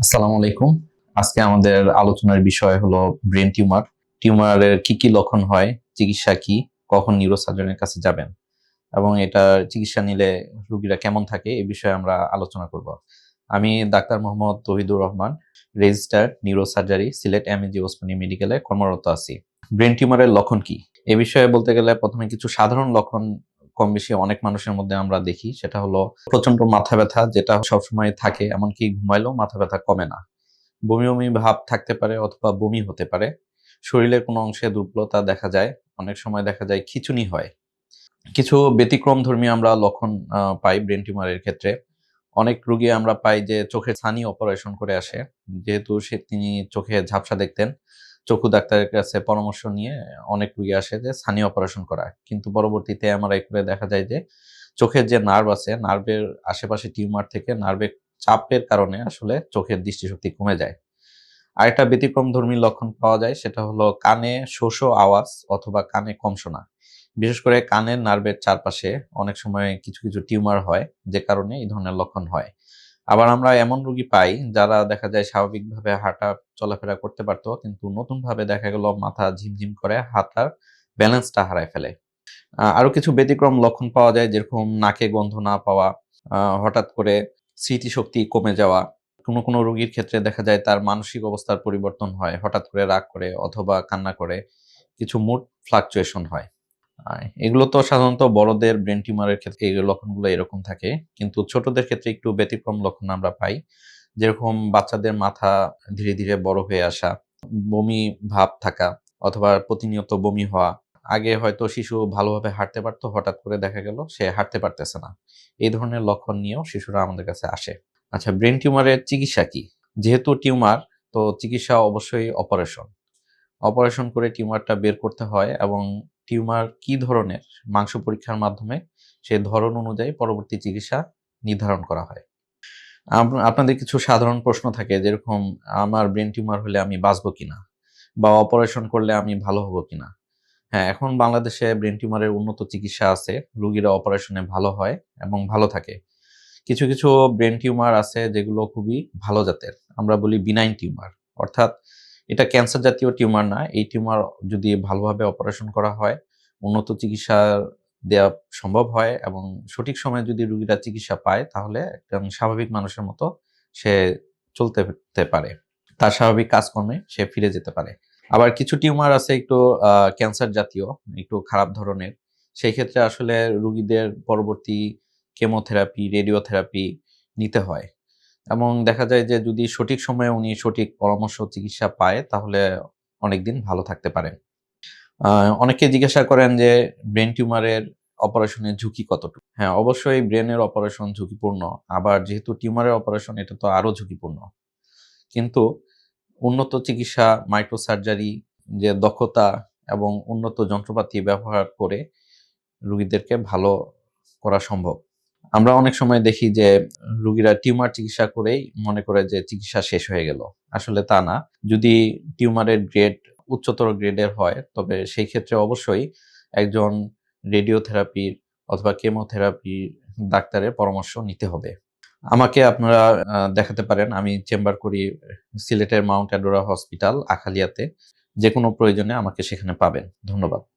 আসসালামু আলাইকুম। আজকে আমাদের আলোচনার বিষয় হলো ব্রেন টিউমার। টিউমারের কি কি লক্ষণ হয়, চিকিৎসা কি, কখন নিউরোসার্জনের কাছে যাবেন, এবং এটার চিকিৎসা নিলে রোগীরা কেমন থাকে এ বিষয়ে আমরা আলোচনা করব। আমি doctor Mohammad Tohidur Rahman registrar neurosurgery Sylhet M MAG Osmani মেডিকেলে কর্মরত আছি। ব্রেন টিউমারের লক্ষণ কি? এ বিষয়ে বলতে গেলে প্রথমে কিছু সাধারণ লক্ষণ কম বেশি অনেক মানুষের মধ্যে আমরা দেখি, সেটা হলো প্রচণ্ড মাথা ব্যথা যেটা সবসময় থাকে, এমনকি ঘুমাইলেও মাথা ব্যথা কমে না। বমি বমি ভাব থাকতে পারে অথবা বমি হতে পারে। শরীরের কোনো অংশে দুর্বলতা দেখা যায়, অনেক সময় দেখা যায় খিচুনি হয়। কিছু ব্যতিক্রম ধর্মী আমরা লক্ষণ পাই ব্রেন টিউমারের ক্ষেত্রে। অনেক রুগী আমরা পাই যে চোখের ছানি অপারেশন করে আসে, যেহেতু সে তিনি চোখে ঝাপসা দেখতেন। চক্ষু ডাক্তারের কাছে পরামর্শ নিয়ে অনেক রুগী আসে যে স্থানীয় অপারেশন করা। কিন্তু পরবর্তীতে এমআরআই করে দেখা যায় যে চোখের যে নার্ভ আছে নার্ভের আশেপাশে টিউমার থেকে নার্ভের চাপের কারণে আসলে চোখের দৃষ্টিশক্তি কমে যায়। আরেকটা ব্যতিক্রম ধর্মী লক্ষণ পাওয়া যায় সেটা হলো কানে শোষ আওয়াজ অথবা কানে কম শোনা বিশেষ করে কানের নার্ভের চারপাশে অনেক সময় কিছু কিছু টিউমার হয় যে কারণে এই ধরনের লক্ষণ হয়। আবার আমরা এমন রোগী পাই যারা দেখা যায় স্বাভাবিকভাবে হাঁটা চলাফেরা করতে পারতো কিন্তু নতুনভাবে দেখা গেল মাথা ঝিমঝিম করে হাতার ব্যালেন্সটা হারায় ফেলে। আহ, আরও কিছু ব্যতিক্রম লক্ষণ পাওয়া যায় যেরকম নাকে গন্ধ না পাওয়া হঠাৎ করে স্মৃতিশক্তি কমে যাওয়া। কোনো কোনো রোগীর ক্ষেত্রে দেখা যায় তার মানসিক অবস্থার পরিবর্তন হয় হঠাৎ করে রাগ করে অথবা কান্না করে কিছু মুড ফ্লাকচুয়েশন হয়। এগুলো তো সাধারণত বড়দের ব্রেন টিউমারের ক্ষেত্রে এই লক্ষণগুলো এরকম থাকে। কিন্তু ছোটদের ক্ষেত্রে একটু ব্যতিক্রম লক্ষণ আমরা পাই। যেরকম বাচ্চাদের মাথা ধীরে ধীরে বড় হয়ে আসা, বমি ভাব থাকা অথবা প্রতিনিয়ত বমি হওয়া। আগে হয়তো শিশু ভালোভাবে হাঁটতে পারতো, হঠাৎ করে দেখা গেল সে হাঁটতে পারতেছে না। এই ধরনের লক্ষণ নিয়েও শিশুরা আমাদের কাছে আসে। আচ্ছা ব্রেন টিউমারের চিকিৎসা কি? যেহেতু টিউমার তো চিকিৎসা অবশ্যই অপারেশন অপারেশন করে টিউমারটা বের করতে হয় এবং টিউমার কি ধরনের মাংস পরীক্ষার মাধ্যমে সেই ধরন অনুযায়ী পরবর্তী চিকিৎসা নির্ধারণ করা হয়? আপনাদের কিছু সাধারণ প্রশ্ন থাকে যেরকম, আমার ব্রেন টিউমার হলে আমি বাঁচবো কিনা? বা, অপারেশন করলে আমি ভালো হব কিনা? হ্যাঁ এখন বাংলাদেশে ব্রেন টিউমারের উন্নত চিকিৎসা আছে, রুগীরা অপারেশনে ভালো হয় এবং ভালো থাকে। কিছু কিছু ব্রেন টিউমার আছে যেগুলো খুবই ভালো জাতের। আমরা বলি বিনাইন টিউমার। অর্থাৎ এটা ক্যান্সার জাতীয় টিউমার না, এই টিউমার যদি ভালোভাবে অপারেশন করা হয়, উন্নত চিকিৎসা দেওয়া সম্ভব হয় এবং সঠিক সময়ে যদি রুগীরা চিকিৎসা পায়, তাহলে একদম স্বাভাবিক মানুষের মতো সে চলতে পারে। তার স্বাভাবিক কাজকর্মে সে ফিরে যেতে পারে। আবার কিছু টিউমার আছে একটু ক্যান্সার জাতীয়, একটু খারাপ ধরনের। সেই ক্ষেত্রে আসলে রুগীদের পরবর্তী কেমোথেরাপি রেডিওথেরাপি নিতে হয়। এবং দেখা যায় যে যদি সঠিক সময়ে উনি সঠিক পরামর্শ, চিকিৎসা পায়, তাহলে অনেকদিন ভালো থাকতে পারেন। অনেকে জিজ্ঞাসা করেন যে, ব্রেন টিউমারের অপারেশনের ঝুঁকি কতটুকু? হ্যাঁ অবশ্যই ব্রেনের অপারেশন ঝুঁকিপূর্ণ। আবার যেহেতু টিউমারের অপারেশন, এটা তো আরও ঝুঁকিপূর্ণ। কিন্তু উন্নত চিকিৎসা, মাইক্রোসার্জারি, যে দক্ষতা এবং উন্নত যন্ত্রপাতি ব্যবহার করে রোগীদেরকে ভালো করা সম্ভব। আমরা অনেক সময় দেখি যে রোগীরা টিউমার চিকিৎসা করেই মনে করে যে চিকিৎসা শেষ হয়ে গেল। আসলে তা না। যদি টিউমারের গ্রেড উচ্চতর গ্রেডের হয়, তবে সেই ক্ষেত্রে অবশ্যই একজন রেডিওথেরাপির অথবা কেমোথেরাপির ডাক্তারের পরামর্শ নিতে হবে। আমাকে আপনারা দেখাতে পারেন। আমি চেম্বার করি সিলেটের মাউন্ট অ্যাডোরা হসপিটাল, আখালিয়াতে। যে কোনো প্রয়োজনে আমাকে সেখানে পাবেন। ধন্যবাদ।